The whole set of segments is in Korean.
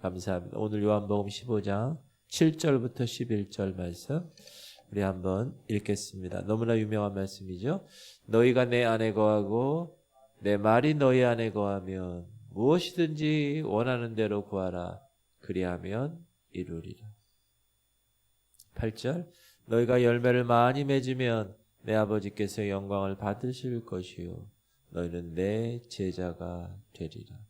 감사합니다. 오늘 요한복음 15장 7절부터 11절 말씀 우리 한번 읽겠습니다. 너무나 유명한 말씀이죠. 너희가 내 안에 거하고 내 말이 너희 안에 거하면 무엇이든지 원하는 대로 구하라. 그리하면 이루리라. 8절 너희가 열매를 많이 맺으면 내 아버지께서 영광을 받으실 것이요 너희는 내 제자가 되리라.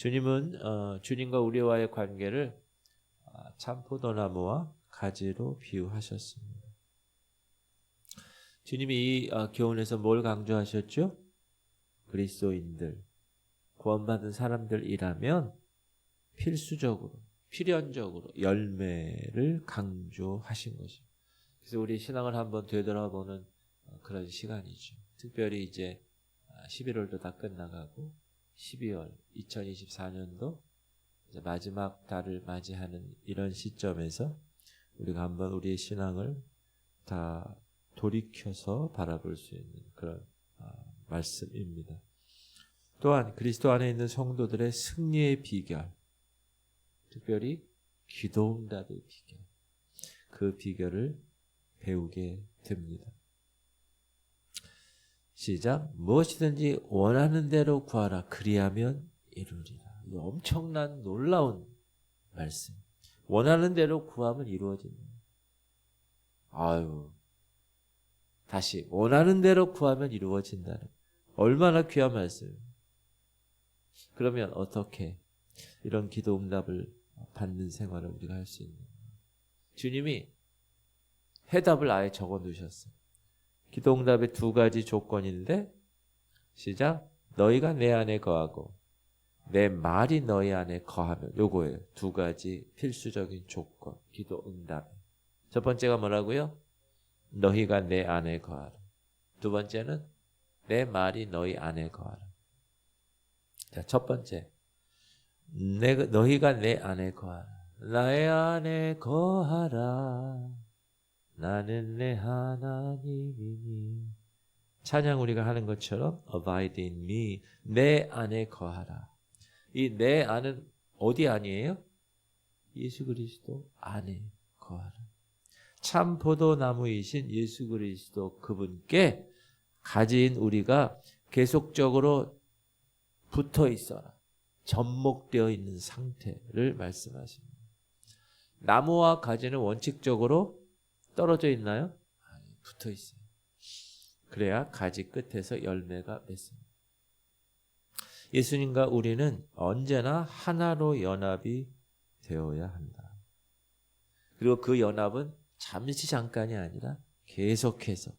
주님은 어, 주님과 우리와의 관계를 아, 참포도나무와 가지로 비유하셨습니다. 주님이 이 어, 교훈에서 뭘 강조하셨죠? 그리스도인들, 구원받은 사람들이라면 필수적으로, 필연적으로 열매를 강조하신 것입니다. 그래서 우리 신앙을 한번 되돌아보는 어, 그런 시간이죠. 특별히 이제 11월도 다 끝나가고 12월 2024년도 마지막 달을 맞이하는 이런 시점에서 우리가 한번 우리의 신앙을 다 돌이켜서 바라볼 수 있는 그런 아, 말씀입니다. 또한 그리스도 안에 있는 성도들의 승리의 비결, 특별히 기도응답의 비결, 그 비결을 배우게 됩니다. 시작. 무엇이든지 원하는 대로 구하라. 그리하면 이루리라. 엄청난 놀라운 말씀. 원하는 대로 구하면 이루어집니다. 아유. 다시 원하는 대로 구하면 이루어진다는 얼마나 귀한 말씀. 그러면 어떻게 이런 기도 응답을 받는 생활을 우리가 할 수 있는 주님이 해답을 아예 적어 놓으셨어요. 기도응답의 두 가지 조건인데 시작 너희가 내 안에 거하고 내 말이 너희 안에 거하면 요거예요. 두 가지 필수적인 조건 기도응답. 첫 번째가 뭐라고요? 너희가 내 안에 거하라. 두 번째는 내 말이 너희 안에 거하라. 자, 첫 번째. 내, 너희가 내 안에 거하라. 나의 안에 거하라. 나는 내 하나님이니. 찬양 우리가 하는 것처럼 abide in me 내 안에 거하라. 이 내 안은 어디 아니에요? 예수 그리스도 안에 거하라. 참 포도나무이신 예수 그리스도 그분께 가진 우리가 계속적으로 붙어 있어라. 접목되어 있는 상태를 말씀하십니다. 나무와 가지는 원칙적으로 떨어져 있나요? 아니, 붙어 있어요. 그래야 가지 끝에서 열매가 맺습니다. 예수님과 우리는 언제나 하나로 연합이 되어야 한다. 그리고 그 연합은 잠시 잠깐이 아니라 계속해서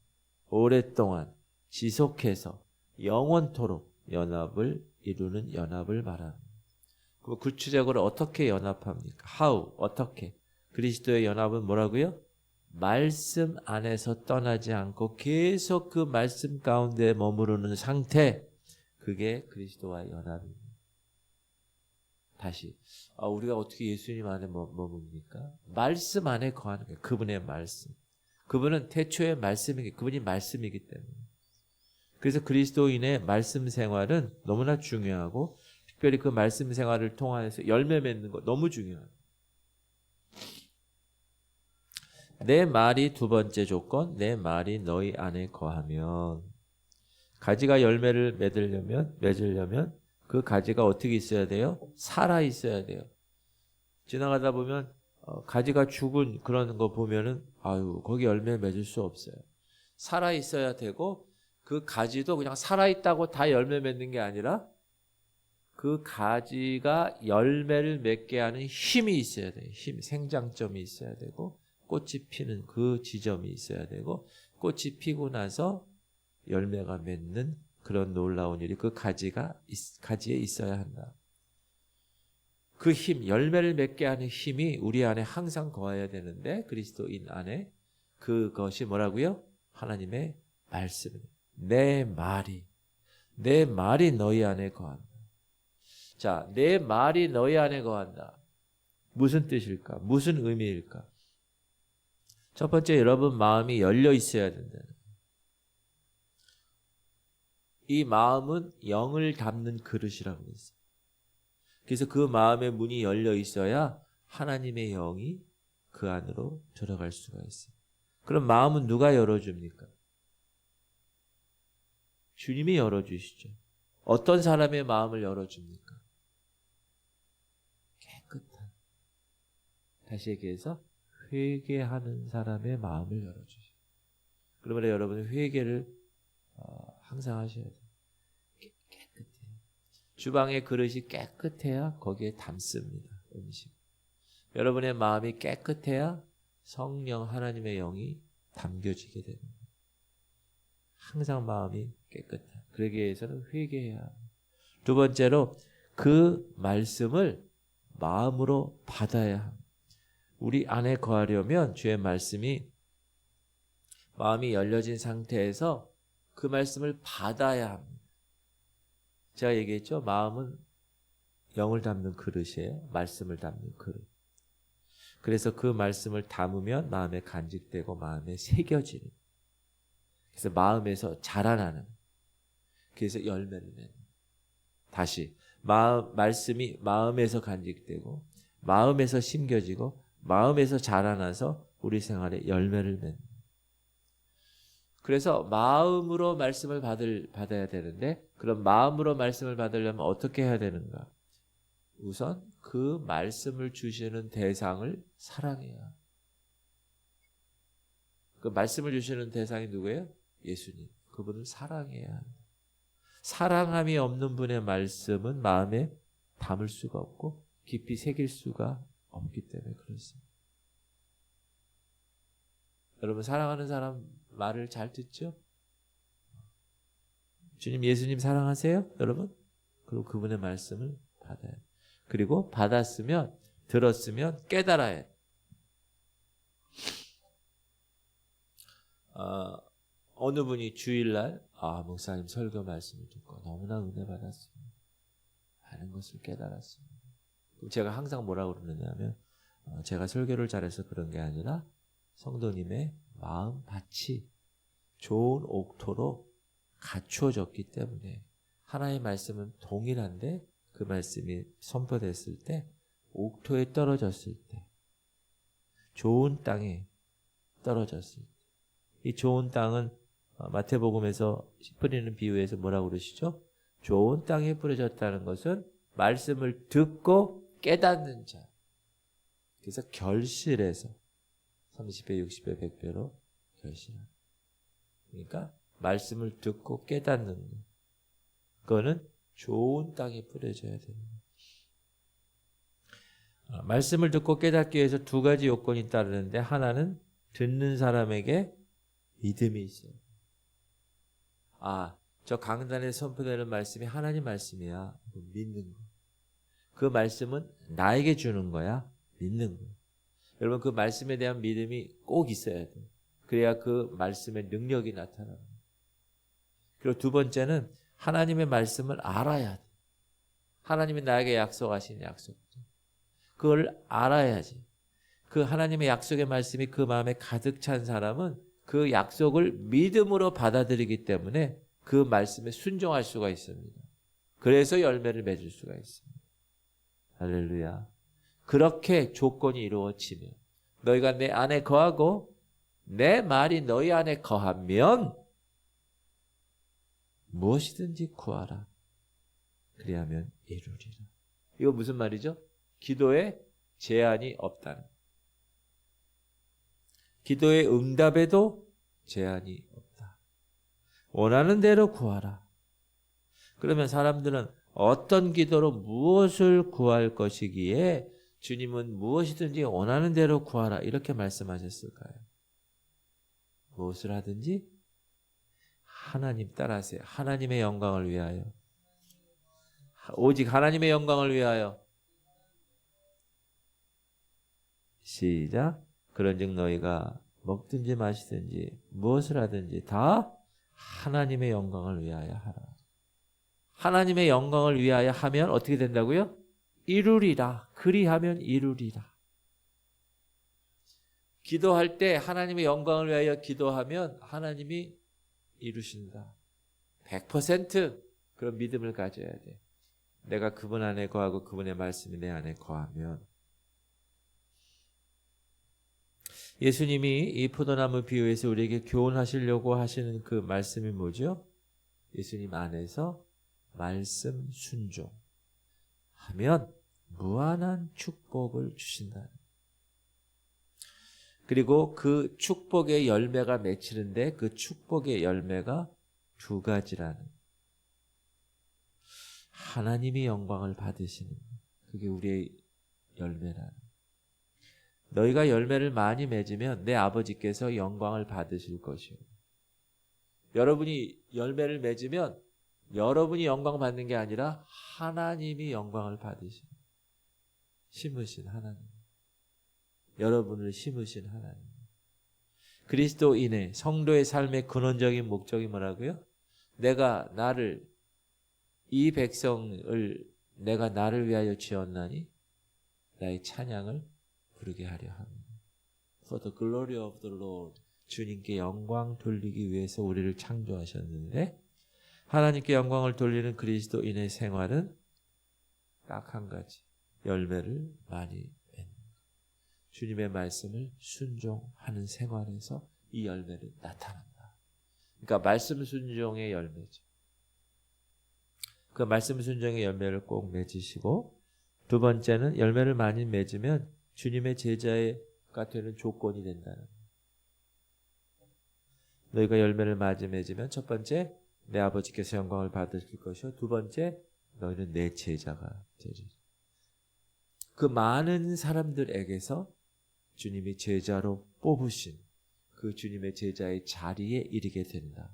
오랫동안 지속해서 영원토록 연합을 이루는 연합을 말합니다. 그 구체적으로 어떻게 연합합니까? How? 어떻게? 그리스도의 연합은 뭐라고요? 말씀 안에서 떠나지 않고 계속 그 말씀 가운데 머무르는 상태, 그게 그리스도와의 연합입니다. 다시, 아, 우리가 어떻게 예수님 안에 머뭅니까? 말씀 안에 거하는 거예요. 그분의 말씀. 그분은 태초의 말씀이기, 그분이 말씀이기 때문에. 그래서 그리스도인의 말씀 생활은 너무나 중요하고, 특별히 그 말씀 생활을 통해서 열매 맺는 거 너무 중요합니다. 내 말이 두 번째 조건, 내 말이 너희 안에 거하면 가지가 열매를 맺으려면 맺으려면 그 가지가 어떻게 있어야 돼요? 살아 있어야 돼요. 지나가다 보면 어, 가지가 죽은 그런 거 보면은 아유 거기 열매 맺을 수 없어요. 살아 있어야 되고 그 가지도 그냥 살아 있다고 다 열매 맺는 게 아니라 그 가지가 열매를 맺게 하는 힘이 있어야 돼요. 힘, 생장점이 있어야 되고 꽃이 피는 그 지점이 있어야 되고 꽃이 피고 나서 열매가 맺는 그런 놀라운 일이 그 가지가 가지에 있어야 한다. 그 힘, 열매를 맺게 하는 힘이 우리 안에 항상 거해야 되는데 그리스도인 안에 그것이 뭐라고요? 하나님의 말씀. 내 말이 내 말이 너희 안에 거한다. 자, 내 말이 너희 안에 거한다. 무슨 뜻일까? 무슨 의미일까? 첫 번째 여러분 마음이 열려 있어야 된다. 이 마음은 영을 담는 그릇이라고 했어요. 그래서 그 마음의 문이 열려 있어야 하나님의 영이 그 안으로 들어갈 수가 있어요. 그럼 마음은 누가 열어줍니까? 주님이 열어주시죠. 어떤 사람의 마음을 열어줍니까? 깨끗한. 다시 얘기해서 회개하는 사람의 마음을 열어주시죠. 그러면 여러분은 회개를 어, 항상 하셔야 돼요. 깨, 깨끗해. 주방의 그릇이 깨끗해야 거기에 담습니다. 음식. 여러분의 마음이 깨끗해야 성령 하나님의 영이 담겨지게 됩니다. 항상 마음이 깨끗한. 그러기 위해서는 회개해야. 두 번째로 그 말씀을 마음으로 받아야 합니다. 우리 안에 거하려면 주의 말씀이 마음이 열려진 상태에서 그 말씀을 받아야 합니다. 제가 얘기했죠. 마음은 영을 담는 그릇이에요. 말씀을 담는 그릇. 그래서 그 말씀을 담으면 마음에 간직되고 마음에 새겨지는. 그래서 마음에서 자라나는. 그래서 열매를 맺는. 다시 마음 말씀이 마음에서 간직되고 마음에서 심겨지고 마음에서 자라나서 우리 생활에 열매를 맺는. 그래서 마음으로 말씀을 받을 받아야 되는데 그럼 마음으로 말씀을 받으려면 어떻게 해야 되는가? 우선 그 말씀을 주시는 대상을 사랑해야. 그 말씀을 주시는 대상이 누구예요? 예수님. 그분을 사랑해야 한다. 사랑함이 없는 분의 말씀은 마음에 담을 수가 없고 깊이 새길 수가 없기 때문에 그렇습니다. 여러분 사랑하는 사람 말을 잘 듣죠? 주님 예수님 사랑하세요? 여러분? 그리고 그분의 말씀을 받아요. 그리고 받았으면 들었으면 깨달아야 어, 어느 분이 주일날 아 목사님 설교 말씀을 듣고 너무나 은혜 받았습니다. 많은 것을 깨달았습니다. 제가 항상 뭐라고 그러느냐면 어, 제가 설교를 잘해서 그런 게 아니라 성도님의 마음 밭이 좋은 옥토로 갖추어졌기 때문에 하나의 말씀은 동일한데 그 말씀이 선포됐을 때 옥토에 떨어졌을 때 좋은 땅에 떨어졌을 때 이 좋은 땅은 어, 마태복음에서 씨 뿌리는 비유에서 뭐라고 그러시죠? 좋은 땅에 뿌려졌다는 것은 말씀을 듣고 깨닫는 자. 그래서 결실해서 30배, 60배, 100배로 결실한. 그러니까 말씀을 듣고 깨닫는 것. 그거는 좋은 땅에 뿌려져야 됩니다. 아, 말씀을 듣고 깨닫기 위해서 두 가지 요건이 따르는데 하나는 듣는 사람에게 믿음이 있어요. 아, 저 강단에 선포되는 말씀이 하나님 말씀이야. 믿는 거. 그 말씀은 나에게 주는 거야. 믿는 거. 여러분 그 말씀에 대한 믿음이 꼭 있어야 돼. 그래야 그 말씀의 능력이 나타나. 그리고 두 번째는 하나님의 말씀을 알아야 돼. 하나님이 나에게 약속하신 약속. 그걸 알아야지. 그 하나님의 약속의 말씀이 그 마음에 가득 찬 사람은 그 약속을 믿음으로 받아들이기 때문에 그 말씀에 순종할 수가 있습니다. 그래서 열매를 맺을 수가 있습니다. 할렐루야. 그렇게 조건이 이루어지면 너희가 내 안에 거하고 내 말이 너희 안에 거하면 무엇이든지 구하라. 그리하면 이루리라. 이거 무슨 말이죠? 기도에 제한이 없다는. 기도의 응답에도 제한이 없다. 원하는 대로 구하라. 그러면 사람들은 어떤 기도로 무엇을 구할 것이기에 주님은 무엇이든지 원하는 대로 구하라 이렇게 말씀하셨을까요? 무엇을 하든지 하나님 따라하세요. 하나님의 영광을 위하여. 오직 하나님의 영광을 위하여 시작. 그런즉 너희가 먹든지 마시든지 무엇을 하든지 다 하나님의 영광을 위하여 하라. 하나님의 영광을 위하여 하면 어떻게 된다고요? 이루리라. 그리하면 이루리라. 기도할 때 하나님의 영광을 위하여 기도하면 하나님이 이루신다. 100% 그런 믿음을 가져야 돼. 내가 그분 안에 거하고 그분의 말씀이 내 안에 거하면 예수님이 이 포도나무 비유에서 우리에게 교훈하시려고 하시는 그 말씀이 뭐죠? 예수님 안에서 말씀 순종 하면 무한한 축복을 주신다는. 그리고 그 축복의 열매가 맺히는데 그 축복의 열매가 두 가지라는. 하나님이 영광을 받으시는 그게 우리의 열매라는. 너희가 열매를 많이 맺으면 내 아버지께서 영광을 받으실 것이요. 여러분이 열매를 맺으면 여러분이 영광 받는 게 아니라 하나님이 영광을 받으신 심으신 하나님 여러분을 심으신 하나님 그리스도인의 성도의 삶의 근원적인 목적이 뭐라고요? 내가 나를 이 백성을 내가 나를 위하여 지었나니 나의 찬양을 부르게 하려 합니다. For the glory of the Lord 주님께 영광 돌리기 위해서 우리를 창조하셨는데 하나님께 영광을 돌리는 그리스도인의 생활은 딱 한 가지 열매를 많이 맺는 주님의 말씀을 순종하는 생활에서 이 열매를 나타난다. 그러니까 말씀 순종의 열매죠. 그 말씀 순종의 열매를 꼭 맺으시고 두 번째는 열매를 많이 맺으면 주님의 제자가 되는 조건이 된다는 너희가 열매를 많이 맺으면 첫 번째 내 아버지께서 영광을 받으실 것이요 두 번째 너희는 내 제자가 되리. 그 많은 사람들에게서 주님이 제자로 뽑으신 그 주님의 제자의 자리에 이르게 된다.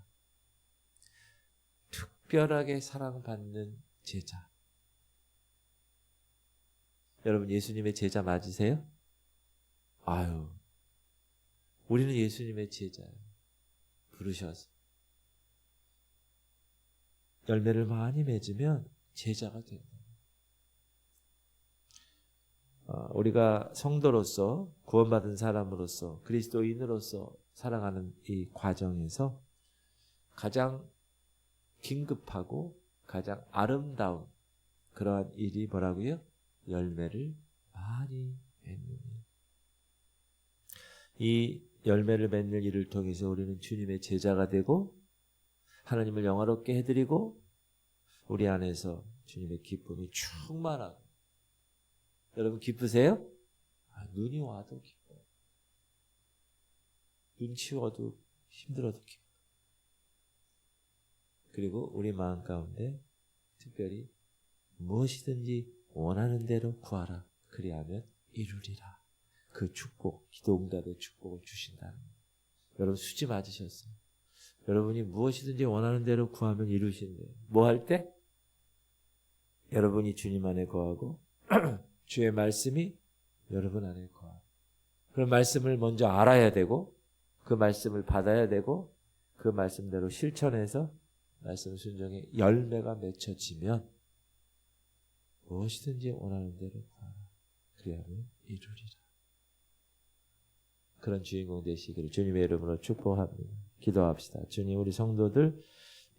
특별하게 사랑받는 제자. 여러분 예수님의 제자 맞으세요? 아유, 우리는 예수님의 제자예요. 부르셔서 열매를 많이 맺으면 제자가 된다. 어, 우리가 성도로서 구원받은 사람으로서 그리스도인으로서 살아가는 이 과정에서 가장 긴급하고 가장 아름다운 그러한 일이 뭐라고요? 열매를 많이 맺는 일. 이 열매를 맺는 일을 통해서 우리는 주님의 제자가 되고 하나님을 영화롭게 해드리고 우리 안에서 주님의 기쁨이 충만하고 여러분 기쁘세요? 아, 눈이 와도 기뻐요. 눈 치워도 힘들어도 기뻐요. 그리고 우리 마음 가운데 특별히 무엇이든지 원하는 대로 구하라. 그리하면 이루리라. 그 축복, 기도 응답의 축복을 거예요. 여러분 수지 맞으셨어요. 여러분이 무엇이든지 원하는 대로 구하면 이루신대요. 뭐 할 때? 여러분이 주님 안에 거하고 주의 말씀이 여러분 안에 거하고 그런 말씀을 먼저 알아야 되고 그 말씀을 받아야 되고 그 말씀대로 실천해서 말씀 순종에 열매가 맺혀지면 무엇이든지 원하는 대로 구하라. 그리하면 이루리라. 그런 주인공 되시기를 주님의 이름으로 축복합니다. 기도합시다. 주님 우리 성도들